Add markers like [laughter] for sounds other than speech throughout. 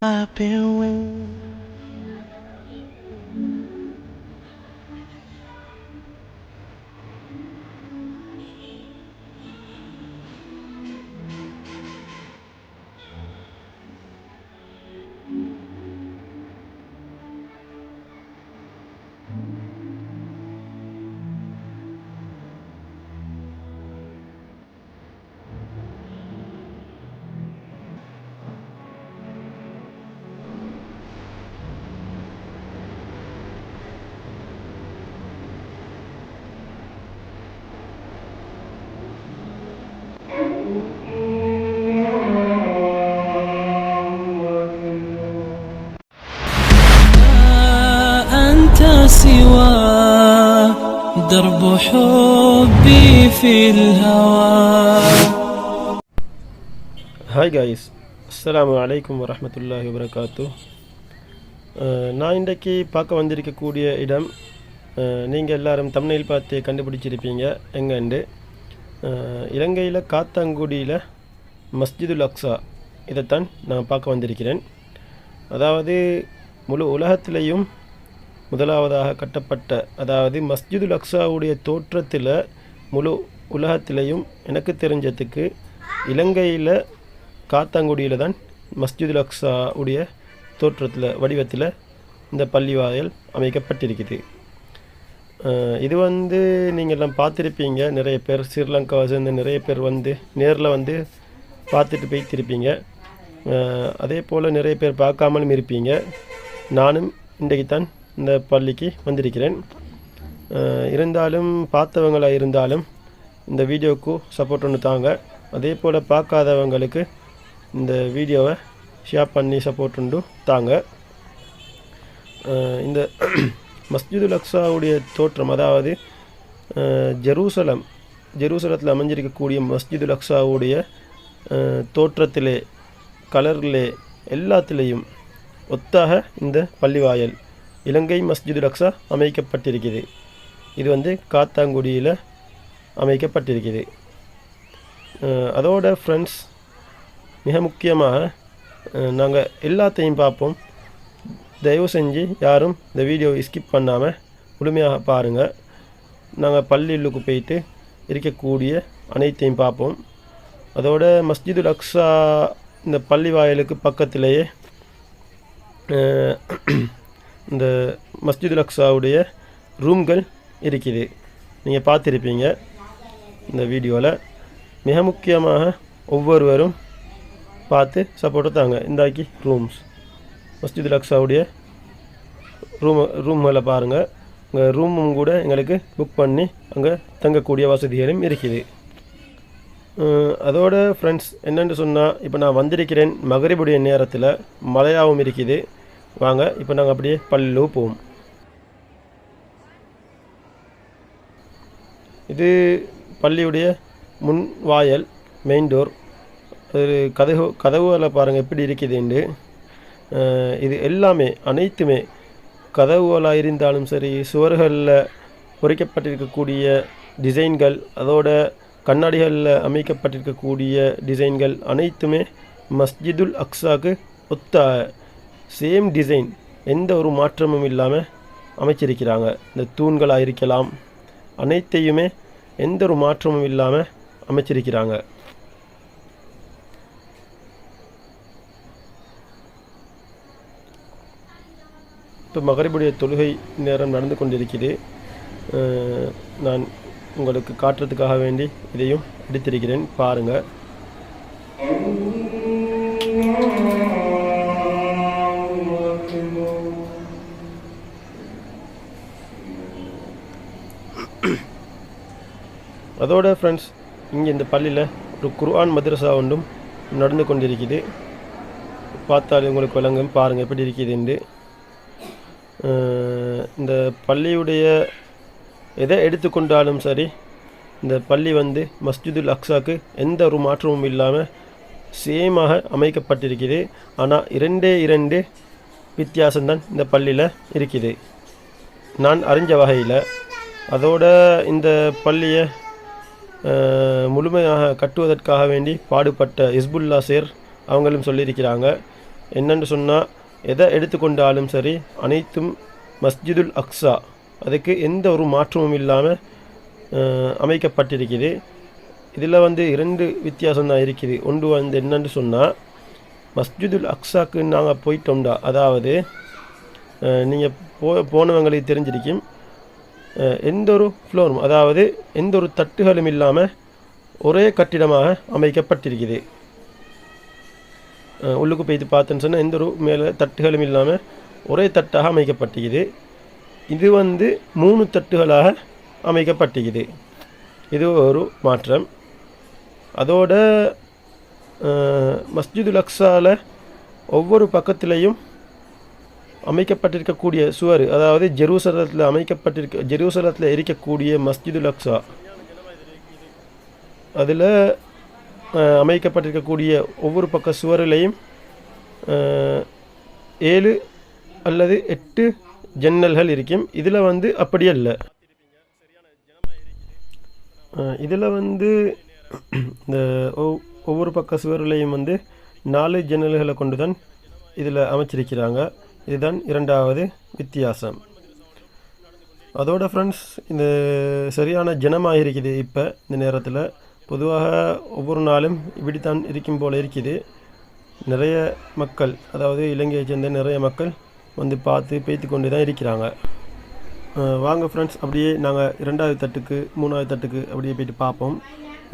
I've been waiting. أنت سوى درب حبي في الهوى hi guys அஸ்ஸலாமு அலைக்கும் வரஹ்மத்துல்லாஹி வபரகாத்து நான் இன்றைக்கு பார்க்க வந்திருக்கக்கூடிய இடம் நீங்கள் எல்லாரும் தமிழில் பார்த்து கண்டுபிடிச்சிருப்பீங்க எங்கண்டு இலங்கையில் காத்தாங்குடியில் மஸ்ஜிதுல் அக்ஸா இதைத்தான் நான் பார்க்க வந்திருக்கிறேன் அதாவது முழு உலகத்திலையும் முதலாவதாக கட்டப்பட்ட அதாவது மஸ்ஜிதுல் அக்ஸாவுடைய தோற்றத்தில் முழு உலகத்திலையும் எனக்கு தெரிஞ்சதுக்கு இலங்கையில் காத்தாங்குடியில் தான் மஸ்ஜிதுல் அக்ஸா உடைய தோற்றத்தில் வடிவத்தில் இந்த பள்ளிவாயல் அமைக்கப்பட்டிருக்குது. இது வந்து நீங்கள் எல்லாம் பார்த்துருப்பீங்க. நிறைய பேர் ஸ்ரீலங்காவை சேர்ந்த நிறைய பேர் வந்து நேரில் வந்து பார்த்துட்டு போய்த்திருப்பீங்க. அதே போல் நிறைய பேர் பார்க்காமலும் இருப்பீங்க. நானும் இன்றைக்கு தான் இந்த பள்ளிக்கு வந்திருக்கிறேன். இருந்தாலும் பார்த்தவங்களாக இருந்தாலும் இந்த வீடியோவுக்கு சப்போர்ட் ஒன்று தாங்க. அதே போல் பார்க்காதவங்களுக்கு இந்த வீடியோவை ஷேர் பண்ணி சப்போர்ட் உண்டு தாங்க. இந்த [clears throat] மஸ்ஜிதுல் அக்ஸாவுடைய தோற்றம் அதாவது ஜெருசலம் ஜெருசலத்தில் அமைஞ்சிருக்கக்கூடிய மஸ்ஜிதுல் அக்ஸாவுடைய தோற்றத்திலே கலரிலே எல்லாத்திலேயும் ஒத்தாக இந்த பள்ளிவாயல். இலங்கை மஸ்ஜிது ரக்ஸா அமைக்கப்பட்டிருக்குது. இது வந்து காத்தாங்குடியில் அமைக்கப்பட்டிருக்குது. அதோட ஃப்ரெண்ட்ஸ் மிக முக்கியமாக நாங்கள் எல்லாத்தையும் பார்ப்போம். தயவு செஞ்சு யாரும் இந்த வீடியோவை ஸ்கிப் பண்ணாமல் முழுமையாக பாருங்கள் நாங்கள் பள்ளியுள்ளுக்கு போயிட்டு இருக்கக்கூடிய அனைத்தையும் பார்ப்போம். அதோட மஸ்ஜிது அக்ஸா இந்த பள்ளி வாயிலுக்கு பக்கத்திலேயே இந்த மஸ்ஜிதுல் அக்ஸாவுடைய ரூம்கள் இருக்குது. நீங்கள் பார்த்துருப்பீங்க இந்த வீடியோவில் மிக முக்கியமாக ஒவ்வொருவரும் பார்த்து சப்போர்ட்டை தாங்க. இந்தாக்கி ரூம்ஸ் மஸ்ஜிதுல் அக்ஸாவுடைய ரூம் ரூம்களை பாருங்கள் அங்கே ரூமும் கூட எங்களுக்கு புக் பண்ணி அங்கே தங்கக்கூடிய வசதிகளும் இருக்குது. அதோட ஃப்ரெண்ட்ஸ் என்னென்னு சொன்னால் இப்போ நான் வந்திருக்கிறேன் மகரிபுடைய நேரத்தில். மழையாகவும் இருக்குது. வாங்க இப்போ நாங்கள் அப்படியே பள்ளியில் போவோம். இது பள்ளியுடைய முன் வாயல் மெயின் டோர் ஒரு கதவு கதவுகளை பாருங்கள் எப்படி இருக்குதுண்டு இது எல்லாமே அனைத்துமே கதவுகளாக இருந்தாலும் சரி சுவர்களில் பொறிக்கப்பட்டிருக்கக்கூடிய டிசைன்கள் அதோட கண்ணாடிகளில் அமைக்கப்பட்டிருக்கக்கூடிய டிசைன்கள் அனைத்துமே மஸ்ஜிதுல் அக்ஸாக்கு ஒத்த சேம் டிசைன் எந்த ஒரு மாற்றமும் இல்லாமல் அமைச்சிருக்கிறாங்க. இந்த தூண்களாக இருக்கலாம். அனைத்தையுமே எந்த ஒரு மாற்றமும் இல்லாமல் அமைச்சிருக்கிறாங்க. இப்போ மகரிபுடைய தொழுகை நேரம் நடந்து கொண்டிருக்கிறது. நான் உங்களுக்கு காட்டுறதுக்காக வேண்டி இதையும் எடுத்திருக்கிறேன் பாருங்கள் அதோட ஃப்ரெண்ட்ஸ் இங்கே இந்த பள்ளியில் ஒரு குர்ஆன் மதரசா ஒன்றும் நடந்து கொண்டிருக்குது. பார்த்தாலே உங்களுக்கு விளங்கும். பாருங்கள் எப்படி இருக்குது என்று. இந்த பள்ளியுடைய எதை எடுத்துக்கொண்டாலும் சரி இந்த பள்ளி வந்து மஸ்ஜிதுல் அக்ஸாக்கு எந்த ஒரு மாற்றமும் இல்லாமல் சேமாக அமைக்கப்பட்டிருக்குது. ஆனால் இரண்டே இரண்டு வித்தியாசம்தான் இந்த பள்ளியில் இருக்குது. நான் அறிஞ்ச வகையில் அதோட இந்த பள்ளியை முழுமையாக கட்டுவதற்காக வேண்டி பாடுபட்ட இஸ்புல்லா சேர் அவங்களும் சொல்லியிருக்கிறாங்க. என்னன்னு சொன்னால் எதை எடுத்துக்கொண்டாலும் சரி அனைத்தும் மஸ்ஜிதுல் அக்ஸா. அதுக்கு எந்த ஒரு மாற்றமும் இல்லாமல் அமைக்கப்பட்டிருக்குது. இதில் வந்து இரண்டு வித்தியாசம் தான் இருக்குது. ஒன்று வந்து என்னென்னு சொன்னால் மஸ்ஜிதுல் அக்ஸாக்கு நாங்கள் போயிட்டோம்டா. அதாவது நீங்கள் போ போனவங்களுக்கு தெரிஞ்சிருக்கும். எந்த ஒரு ஃப்ளோரும் அதாவது எந்த ஒரு தட்டுகளும் இல்லாமல் ஒரே கட்டிடமாக அமைக்கப்பட்டிருக்குது. உள்ளுக்கு போய்த்து பார்த்தேன்னு சொன்னால் எந்த ஒரு மேலே தட்டுகளும் இல்லாமல் ஒரே தட்டாக அமைக்கப்பட்டிருக்குது. இது வந்து மூணு தட்டுகளாக அமைக்கப்பட்டிருக்குது. இது ஒரு மாற்றம். அதோட மஸ்ஜிது லக்ஸாவில் ஒவ்வொரு பக்கத்துலேயும் அமைக்கப்பட்டிருக்கக்கூடிய சுவர் அதாவது ஜெருசலத்தில் அமைக்கப்பட்டிருக்க ஜெருசலத்தில் இருக்கக்கூடிய மஸ்ஜிதுல் அக்ஸா. அதில் அமைக்கப்பட்டிருக்கக்கூடிய ஒவ்வொரு பக்க சுவரிலையும் ஏழு அல்லது எட்டு ஜன்னல்கள் இருக்கும். இதில் வந்து அப்படி அல்ல. இதில் வந்து இந்த ஒவ்- ஒவ்வொரு பக்க சுவரிலையும் வந்து நாலு ஜன்னல்களை கொண்டு தான் இதில் அமைச்சிருக்கிறாங்க. இதுதான் இரண்டாவது வித்தியாசம். அதோட ஃப்ரெண்ட்ஸ் இந்த சரியான ஜனமாக இருக்குது இப்போ இந்த நேரத்தில். பொதுவாக ஒவ்வொரு நாளும் இப்படித்தான் இருக்கும் போல் இருக்குது. நிறைய மக்கள் அதாவது இலங்கையை சேர்ந்த நிறைய மக்கள் வந்து பார்த்து பேத்து கொண்டு தான் இருக்கிறாங்க. வாங்க ஃப்ரெண்ட்ஸ் அப்படியே நாங்கள் இரண்டாவது தட்டுக்கு மூணாவது தட்டுக்கு அப்படியே போயிட்டு பார்ப்போம்.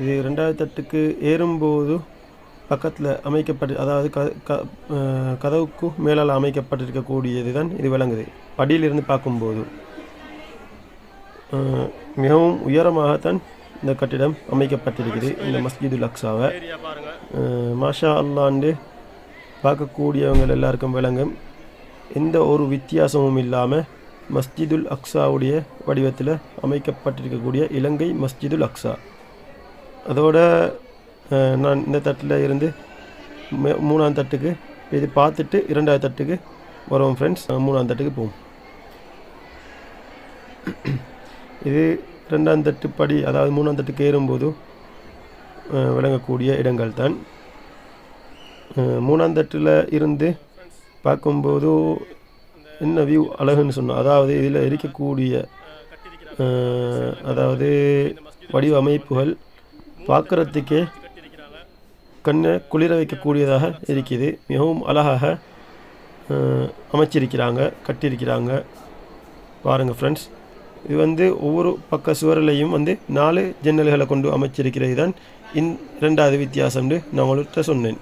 இது ரெண்டாவது தட்டுக்கு ஏறும்போது பக்கத்தில் அமைக்கப்பட்டு அதாவது க க கதவுக்கு மேலால் அமைக்கப்பட்டிருக்கக்கூடியது தான் இது விளங்குது. படியிலிருந்து பார்க்கும்போது மிகவும் உயரமாகத்தான் இந்த கட்டிடம் அமைக்கப்பட்டிருக்குது இந்த மஸ்ஜிதுல் அக்ஸாவை. மாஷா அல்லாண்டு பார்க்கக்கூடியவங்கள் எல்லாருக்கும் விளங்கும் எந்த ஒரு வித்தியாசமும் இல்லாமல் மஸ்ஜிதுல் அக்ஸாவுடைய வடிவத்தில் அமைக்கப்பட்டிருக்கக்கூடிய இலங்கை மஸ்ஜிதுல் அக்ஸா. அதோட நான் இந்த தட்டில் இருந்து மே- மூணாம் தட்டுக்கு இது பார்த்துட்டு இரண்டாவது தட்டுக்கு வருவோம் ஃப்ரெண்ட்ஸ் மூணாம் தட்டுக்கு போவோம். இது ரெண்டாம் தட்டு படி அதாவது மூணாம் தட்டுக்கு ஏறும்போது விளங்கக்கூடிய இடங்கள் தான் மூணாம் தட்டில் இருந்து பார்க்கும்போது என்ன வியூ அழகுன்னு சொன்னோம் அதாவது இதில் இருக்கக்கூடிய அதாவது வடிவமைப்புகள் பார்க்குறதுக்கே கண்ணை குளிர வைக்கக்கூடியதாக இருக்குது. மிகவும் அழகாக அமைச்சிருக்கிறாங்க கட்டியிருக்கிறாங்க. பாருங்கள் ஃப்ரெண்ட்ஸ் இது வந்து ஒவ்வொரு பக்க சுவரிலையும் வந்து நாலு ஜன்னல்களை கொண்டு அமைச்சிருக்கிறது தான் இன் ரெண்டாவது வித்தியாசம்னு நான் உங்கள்கிட்ட சொன்னேன்.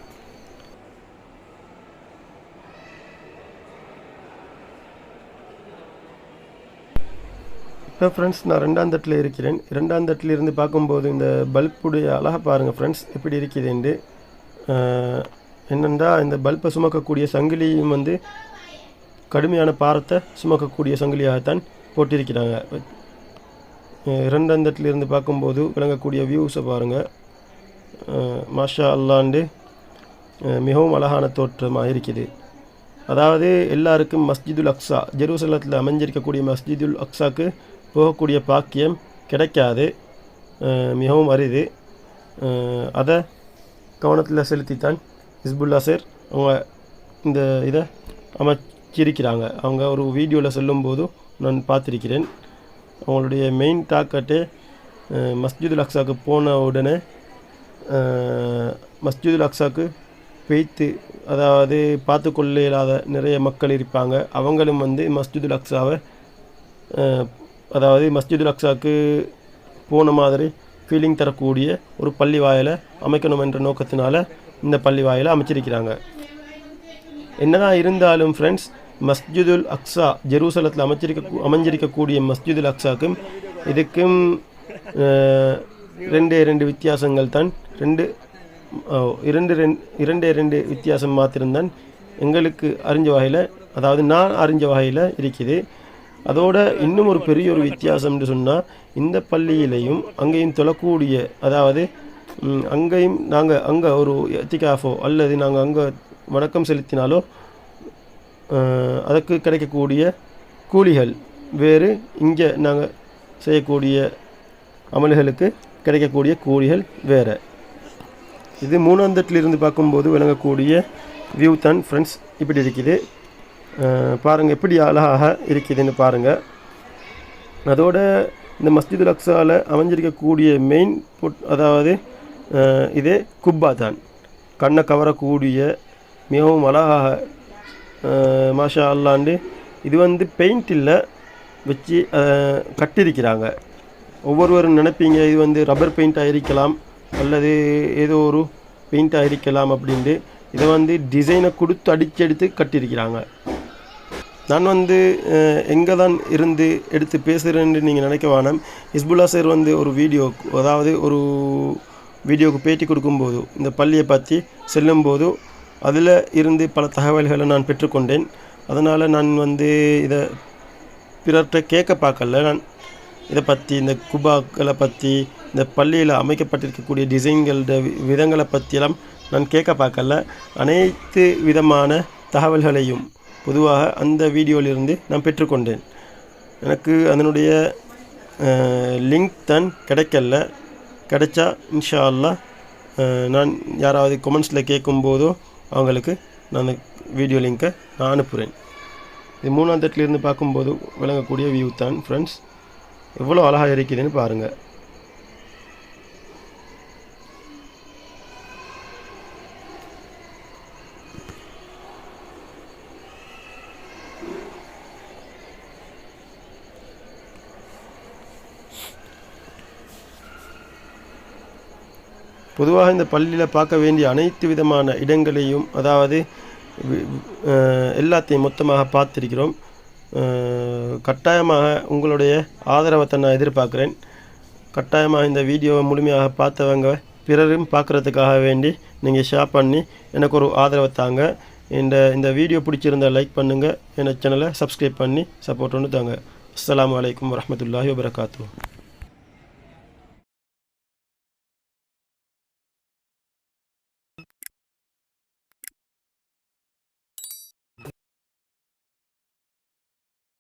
இப்போ ஃப்ரெண்ட்ஸ் நான் ரெண்டாம் தட்டில் இருக்கிறேன். இரண்டாம் தட்டிலிருந்து பார்க்கும்போது இந்த பல்புடைய அழகாக பாருங்கள் ஃப்ரெண்ட்ஸ் எப்படி என்று. என்னென்றா இந்த பல்பை சுமக்கக்கூடிய சங்கிலியும் வந்து கடுமையான பாரத்தை சுமக்கக்கூடிய சங்கிலியாகத்தான் போட்டிருக்கிறாங்க. இரண்டந்தட்டிலிருந்து இருந்து பார்க்கும்போது விளங்கக்கூடிய வியூஸை பாருங்கள் மாஷா அல்லாண்டு மிகவும் அழகான தோற்றமாக இருக்குது. அதாவது எல்லாருக்கும் மஸ்ஜிதுல் அக்ஸா ஜெருசலத்தில் அமைஞ்சிருக்கக்கூடிய மஸ்ஜிதுல் அக்ஸாக்கு போகக்கூடிய பாக்கியம் கிடைக்காது. மிகவும் அரிது. அதை கவனத்தில் செலுத்தித்தான் ஹிஸ்புல்லா சார் அவங்க இந்த இதை அமைச்சிருக்கிறாங்க. அவங்க ஒரு வீடியோவில் சொல்லும்போது நான் பார்த்துருக்கிறேன். அவங்களுடைய மெயின் டாக்கெட்டே அஹ் மஸ்ஜிதுல் அக்ஸாக்கு போன உடனே மஸ்ஜிதுல் அக்ஸாக்கு பெய்த்து அதாவது பார்த்து கொள்ள இல்லாத நிறைய மக்கள் இருப்பாங்க. அவங்களும் வந்து மஸ்ஜிதுல் அக்ஸாவை அதாவது மஸ்ஜிதுல் அக்ஸாக்கு போன மாதிரி ஃபீலிங் தரக்கூடிய ஒரு பள்ளி வாயிலை அமைக்கணும் என்ற நோக்கத்தினால இந்த பள்ளி வாயிலை அமைச்சிருக்கிறாங்க. என்னதான் இருந்தாலும் ஃப்ரெண்ட்ஸ் மஸ்ஜிதுல் அக்ஸா ஜெருசலத்தில் அமைச்சிருக்க அமைஞ்சிருக்கக்கூடிய மஸ்ஜிதுல் அக்ஸாக்கும் இதுக்கும் ரெண்டே ரெண்டு வித்தியாசங்கள் தான். ரெண்டு இரண்டு ரெண்டு இரண்டே ரெண்டு வித்தியாசம் மாத்திரம்தான் எங்களுக்கு அறிஞ்ச வகையில் அதாவது நான் அறிஞ்ச வகையில் இருக்குது. அதோட இன்னும் ஒரு பெரிய ஒரு வித்தியாசம்னு சொன்னால் இந்த பள்ளியிலையும் அங்கேயும் தொழக்கூடிய அதாவது அங்கேயும் நாங்கள் அங்கே ஒரு எத்திகாஃபோ அல்லது நாங்கள் அங்கே வணக்கம் செலுத்தினாலோ அதற்கு கிடைக்கக்கூடிய கூலிகள் வேறு இங்கே நாங்கள் செய்யக்கூடிய அமல்களுக்கு கிடைக்கக்கூடிய கூலிகள் வேறு. இது மூணாந்தட்டிலிருந்து பார்க்கும்போது விளங்கக்கூடிய வியூ தான் ஃப்ரெண்ட்ஸ் இப்படி இருக்குது. பாருங்கள் எப்படி அழகாக இருக்குதுன்னு பாருங்கள் அதோட இந்த மஸ்ஜிதுல் அக்ஸாவில் அமைஞ்சிருக்கக்கூடிய மெயின் புட் அதாவது இதே குப்பா தான். கண்ணை கவரக்கூடிய மிகவும் அழகாக மாஷா அல்லாண்டு இது வந்து பெயிண்ட் இல்லை வச்சு அஹ், கட்டியிருக்கிறாங்க. ஒவ்வொருவரும் நினைப்பீங்க இது வந்து ரப்பர் பெயிண்ட்டாக இருக்கலாம் அல்லது ஏதோ ஒரு பெயிண்ட்டாக இருக்கலாம் அப்படின்ட்டு. இதை வந்து டிசைனை கொடுத்து அடிச்சு எடுத்து கட்டியிருக்கிறாங்க. நான் வந்து எங்கே தான் இருந்து எடுத்து பேசுகிறேன்னு நீங்கள் நினைக்க வேணாம். ஹிஸ்புல்லா சார் வந்து ஒரு வீடியோ அதாவது ஒரு வீடியோவுக்கு பேட்டி கொடுக்கும்போது இந்த பள்ளியை பற்றி செல்லும்போது அதில் இருந்து பல தகவல்களை நான் பெற்றுக்கொண்டேன். அதனால் நான் வந்து இதை பிறர்கிட்ட கேட்க பார்க்கல. நான் இதை பற்றி இந்த குபாக்களை பற்றி இந்த பள்ளியில் அமைக்கப்பட்டிருக்கக்கூடிய டிசைன்களோட வி- விதங்களை பற்றியெல்லாம் நான் கேட்க பார்க்கல. அனைத்து விதமான தகவல்களையும் பொதுவாக அந்த வீடியோவிலிருந்து நான் பெற்றுக்கொண்டேன். எனக்கு அதனுடைய லிங்க் தான் கிடைக்கல. கிடைச்சா இன்ஷா அல்லா நான் யாராவது கொமெண்ட்ஸில் கேட்கும்போதோ அவங்களுக்கு நான் அந்த வீடியோ லிங்க்கை நான் அனுப்புகிறேன் இது மூணாம் தட்டிலிருந்து பார்க்கும்போது விளங்கக்கூடிய வியூ தான் ஃப்ரெண்ட்ஸ் எவ்வளோ அழகாக இருக்குதுன்னு பாருங்கள் பொதுவாக இந்த பள்ளியில் பார்க்க வேண்டிய அனைத்து விதமான இடங்களையும் அதாவது எல்லாத்தையும் மொத்தமாக பார்த்திருக்கிறோம். கட்டாயமாக உங்களுடைய ஆதரவத்தை நான் எதிர்பார்க்குறேன். கட்டாயமாக இந்த வீடியோவை முழுமையாக பார்த்தவங்க பிறரும் பார்க்குறதுக்காக வேண்டி நீங்கள் ஷேர் பண்ணி எனக்கு ஒரு ஆதரவை தாங்க. இந்த இந்த வீடியோ பிடிச்சிருந்தா லைக் பண்ணுங்கள் என் சேனலை சப்ஸ்கிரைப் பண்ணி சப்போர்ட் ஒன்று தாங்க அஸ்லாம் வலைக்கம் வரமத்துல்லாஹி வபரகாத்துஹு.